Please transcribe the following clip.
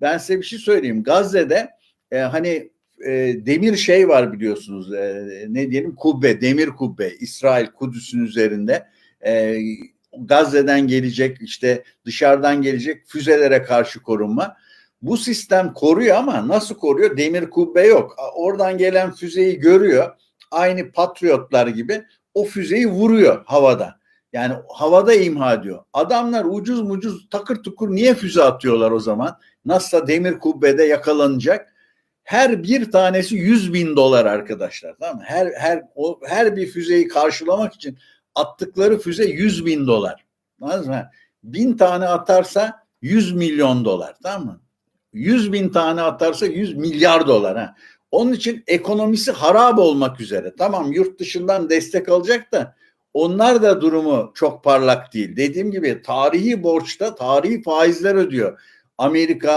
ben size bir şey söyleyeyim. Gazze'de e, hani e, demir şey var biliyorsunuz. E, ne diyelim kubbe, demir kubbe. İsrail Kudüs'ün üzerinde. E, Gazze'den gelecek işte dışarıdan gelecek füzelere karşı korunma. Bu sistem koruyor ama nasıl koruyor? Demir kubbe yok. Oradan gelen füzeyi görüyor. Aynı patriotlar gibi o füzeyi vuruyor havada. Yani havada imha ediyor. Adamlar ucuz mucuz takır tukur niye füze atıyorlar o zaman? Nasılsa demir kubbede yakalanacak. Her bir tanesi 100 bin dolar arkadaşlar. Tamam mı? Her, her, o, her bir füzeyi karşılamak için attıkları füze 100 bin dolar. Anladınız mı? Bin tane atarsa 100 milyon dolar. Tamam mı? 100 bin tane atarsa 100 milyar dolar. Ha. Onun için ekonomisi harap olmak üzere. Tamam yurt dışından destek alacak da onlar da durumu çok parlak değil. Dediğim gibi tarihi borçta tarihi faizler ödüyor. Amerika,